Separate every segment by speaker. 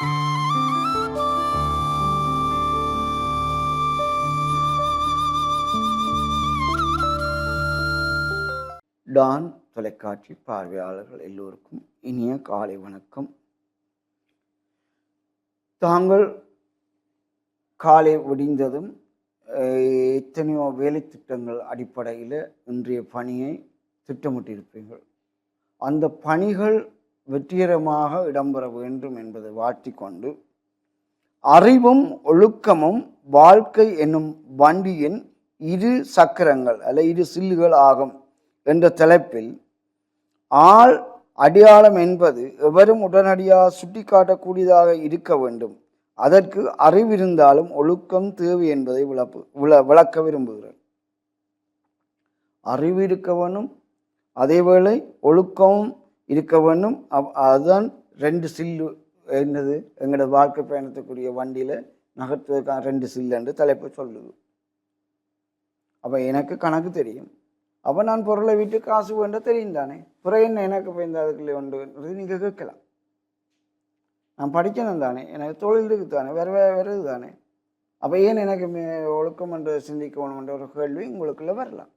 Speaker 1: Don தொலைக்காட்சி பார்வையாளர்கள் எல்லோருக்கும் இனிய காலை வணக்கம். தாங்கள் காலை விடிந்ததும் எத்தனையோ வேலை திட்டங்கள் அடிப்படையில் இன்றைய பணியை திட்டமிட்டிருப்பீர்கள். அந்த பணிகள் வெற்றிகரமாக இடம்பெற வேண்டும் என்பதை வாழ்த்திக்கொண்டு அறிவும் ஒழுக்கமும் வாழ்க்கை என்னும் வண்டியின் இரு சக்கரங்கள் அல்ல இரு சில்லுகள் ஆகும் என்ற தலைப்பில் ஆள் அடையாளம் என்பது எவரும் உடனடியாக சுட்டிக்காட்டக்கூடியதாக இருக்க வேண்டும். அதற்கு அறிவிருந்தாலும் ஒழுக்கம் தேவை என்பதை விளப்பு விள விளக்க விரும்புகிறேன். அறிவு இருக்க வேண்டும். அதேவேளை ஒழுக்கமும் இருக்க வேண்டும். அதுதான் ரெண்டு சில்லு என்னது எங்களோட வாழ்க்கை பயணத்துக்குரிய வண்டியில் நகர்த்துவதற்கான ரெண்டு சில்லு என்று தலைப்பு சொல்லுது. அப்போ எனக்கு கணக்கு தெரியும். அப்போ நான் பொருளை விட்டு காசு வேண்ட தெரியும் தானே. பிறகு என்ன எனக்கு இப்போ இந்த அதுக்குள்ளே உண்டு நீங்கள் கேட்கலாம். நான் படிக்கணும் தானே. எனக்கு தொழில் இருக்குது தானே. வேறு வேறு வருது தானே. அப்போ ஏன் எனக்கு ஒழுக்கம் என்று சிந்திக்கணும்ன்ற ஒரு கேள்வி உங்களுக்குள்ளே வரலாம்.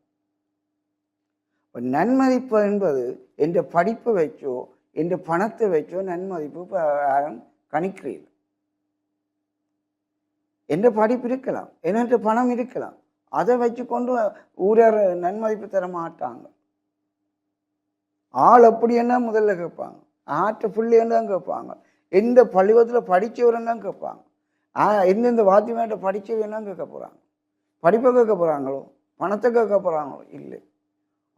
Speaker 1: நன்மதிப்பு என்பது என்ற படிப்பை வச்சோ என்ற பணத்தை வச்சோ நன்மதிப்பு இப்போ யாரும் கணிக்கிறீர்கள் என்ற படிப்பு இருக்கலாம் என்னென்ற பணம் இருக்கலாம். அதை வச்சு கொண்டு ஊரர் நன்மதிப்பு தர மாட்டாங்க. ஆள் அப்படி என்ன முதல்ல கேட்பாங்க. ஆற்ற புள்ளின்னு தான் கேட்பாங்க. எந்த பள்ளிவத்தில் படித்தவரன்னு தான் கேட்பாங்க. ஆ எந்தெந்த வாத்தியமேட்ட படித்தவன் கேட்க போகிறாங்க படிப்பை கேட்க போகிறாங்களோ பணத்தை கேட்க போகிறாங்களோ இல்லை.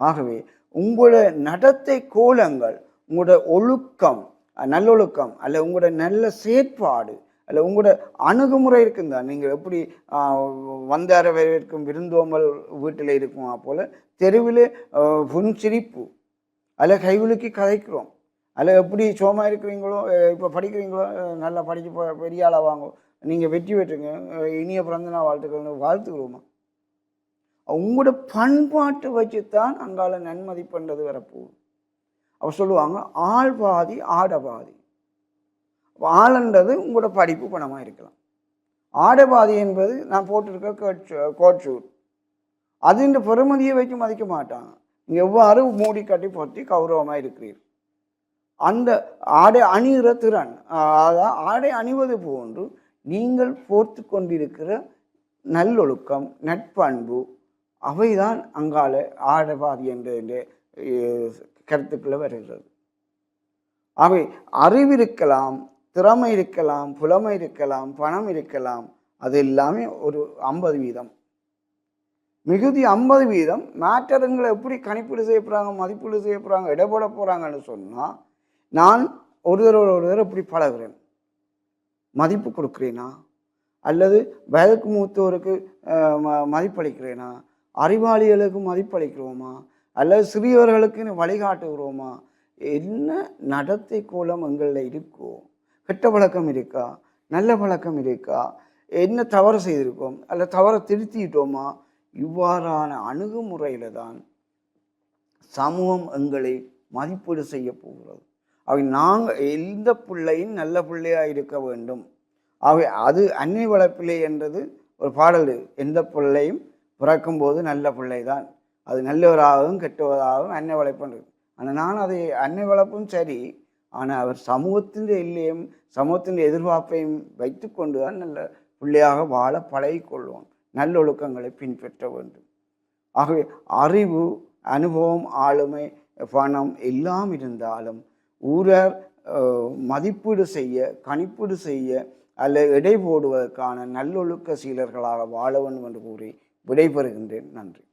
Speaker 1: ஆகவே உங்களோட நடத்தை கோலங்கள் உங்களோட ஒழுக்கம் நல்லொழுக்கம் அல்ல உங்களோட நல்ல செயற்பாடு அல்ல உங்களோட அணுகுமுறை இருக்குங்க. நீங்கள் எப்படி வந்தார வரவேற்கும் விருந்தோம்பல் வீட்டில் இருக்குமா போல் தெருவில் புன்சிரிப்பு அல்ல கைவிழுக்கி கதைக்கிறோம். அல்ல எப்படி சோமா இருக்கிறீங்களோ இப்போ படிக்கிறீங்களோ நல்லா படிச்சு பெரிய ஆளாக வாங்கோ. நீங்கள் வெற்றி பெற்றுங்க இனிய பிறந்தநாள் வாழ்த்துக்கள்னு வாழ்த்துக்கிறோமா உங்களோட பண்பாட்டை வச்சு தான் அங்கால நன்மதிப்புன்றது வரப்போகுது. அவர் சொல்லுவாங்க ஆள் பாதி ஆட பாதி. ஆளுன்றது உங்களோட படிப்பு பணமாக இருக்கலாம். ஆடபாதி என்பது நான் போட்டிருக்க கோட் கோட் ஷூட் பெருமதியை வச்சு மதிக்க மாட்டாங்க. எவ்வாறு மூடி கட்டி பொத்தி கௌரவமாக இருக்கிறீர் அந்த ஆடை அணிகிற திறன் அதான் ஆடை அணிவது போன்று நீங்கள் போர்த்து கொண்டிருக்கிற நல்லொழுக்கம் நட்பண்பு அவைதான் அங்கால ஆடபாதி என்ற கருத்துக்குள்ளே வருகிறது. அவை அறிவிருக்கலாம் திறமை இருக்கலாம் புலமை இருக்கலாம் பணம் இருக்கலாம் அது எல்லாமே ஒரு ஐம்பது வீதம். மிகுதி ஐம்பது வீதம் மேட்டருங்களை எப்படி கணிப்பீடு செய்ய போகிறாங்க மதிப்பீடு செய்ய போகிறாங்க இடப்பட போகிறாங்கன்னு சொன்னால் நான் ஒருத்தரோட ஒருவர் எப்படி பழகுறேன்? மதிப்பு கொடுக்குறேனா? அல்லது வயதுக்கு மூத்தோருக்கு ம- மதிப்பளிக்கிறேனா? அறிவாளிகளுக்கு மதிப்பளிக்கிறோமா? அல்லது சிறியவர்களுக்கு வழிகாட்டுகிறோமா? என்ன நடத்தை கோலம் எங்களில் இருக்கோ? கெட்ட பழக்கம் இருக்கா? நல்ல பழக்கம் இருக்கா? என்ன தவறு செய்திருக்கோம்? அல்ல தவறை திருத்திட்டோமா? இவ்வாறான அணுகுமுறையில் தான் சமூகம் எங்களை மதிப்பீடு செய்ய போகிறது. அவை நாங்கள் எந்த பிள்ளையும் நல்ல பிள்ளையாக இருக்க வேண்டும். அவை அது அன்னை வளர்ப்பிள்ளை என்றது ஒரு பாடல். எந்த பிள்ளையும் பிறக்கும்போது நல்ல பிள்ளை தான் அது நல்லவராகவும் கெட்டவராகவும் அன்னை வளர்ப்புன்றது ஆனால் நான் அதை அன்னை வளர்ப்பும் சரி ஆனால் அவர் சமூகத்தின் எல்லையும் சமூகத்தின் எதிர்பார்ப்பையும் வைத்துக்கொண்டு தான் நல்ல பிள்ளையாக வாழ பழகிக்கொள்வோம். நல்லொழுக்கங்களை பின்பற்ற வேண்டும். ஆகவே அறிவு அனுபவம் ஆளுமை பணம் எல்லாம் இருந்தாலும் ஊரர் மதிப்பீடு செய்ய கணிப்பீடு செய்ய அல்ல எடை போடுவதற்கான நல்லொழுக்க சீலர்களாக வாழ வேண்டும் என்று கூறி விடைபெறுகின்றேன். நன்றி.